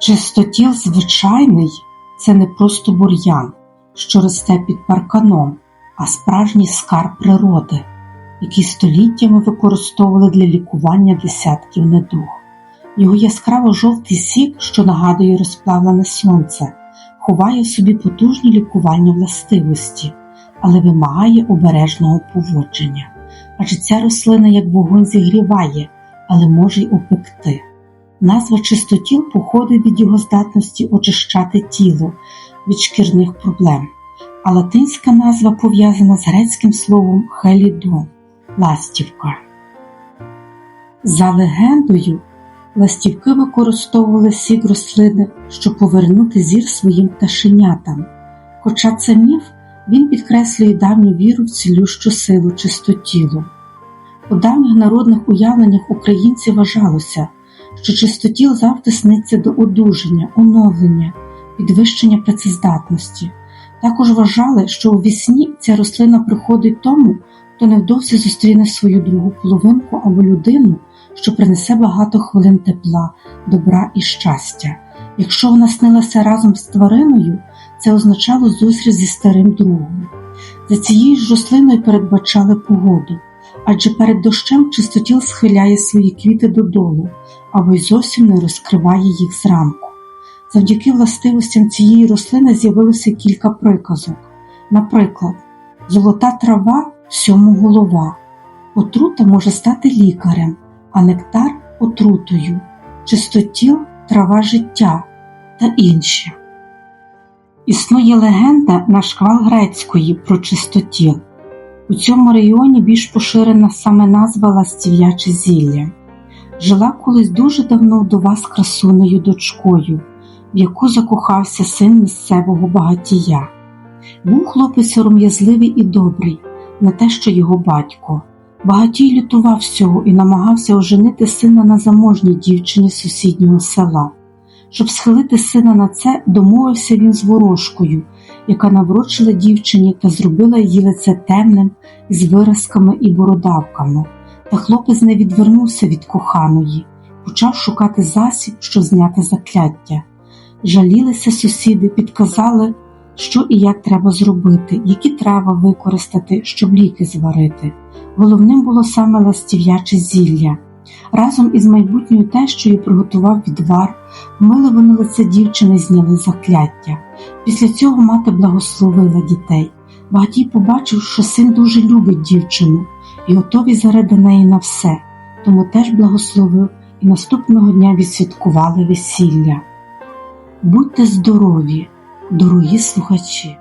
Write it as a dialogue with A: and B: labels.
A: Чистотіл звичайний це не просто бур'ян, що росте під парканом, а справжній скарб природи, який століттями використовували для лікування десятків недуг. Його яскраво жовтий сік, що нагадує розплавлене сонце, ховає в собі потужні лікувальні властивості, але вимагає обережного поводження. Адже ця рослина як вогонь зігріває, але може й опекти. Назва чистотіл походить від його здатності очищати тіло від шкірних проблем, а латинська назва пов'язана з грецьким словом хелідон ластівка. За легендою, ластівки використовували сік рослини, щоб повернути зір своїм пташенятам. Хоча це міф, він підкреслює давню віру в цілющу силу чистотілу. У давніх народних уявленнях українців вважалося, що чистотіл завжди сниться до одужання, оновлення, підвищення працездатності. Також вважали, що у вісні ця рослина приходить тому, хто невдовзі зустріне свою другу половинку або людину, що принесе багато хвилин тепла, добра і щастя. Якщо вона снилася разом з твариною, це означало зустріч зі старим другом. За цією ж рослиною передбачали погоду, адже перед дощем чистотіл схиляє свої квіти додолу або й зовсім не розкриває їх зранку. Завдяки властивостям цієї рослини з'явилося кілька приказок. Наприклад, золота трава всьому голова, отрута може стати лікарем, а нектар отрутою, чистотіл трава життя та інші. Існує легенда на шквал грецької про чистотіл. У цьому регіоні більш поширена саме назва ластів'яче зілля. Жила колись дуже давно вдова з красунею дочкою, в яку закохався син місцевого багатія. Був хлопець сором'язливий і добрий, не те, що його батько. Багатій лютував всього і намагався оженити сина на заможній дівчині сусіднього села. Щоб схилити сина на це, домовився він з ворожкою, яка наврочила дівчині та зробила її лице темним із виразками і бородавками. Та хлопець не відвернувся від коханої, почав шукати засіб, щоб зняти закляття. Жалілися сусіди, підказали, що і як треба зробити, які треба використати, щоб ліки зварити. Головним було саме ластів'яче зілля. Разом із майбутньою тещою приготував відвар, вмили вони лице дівчини, зняли закляття. Після цього мати благословила дітей. Багатій побачив, що син дуже любить дівчину і готовий заради неї на все, тому теж благословив і наступного дня відсвяткували весілля. Будьте здорові, дорогі слухачі!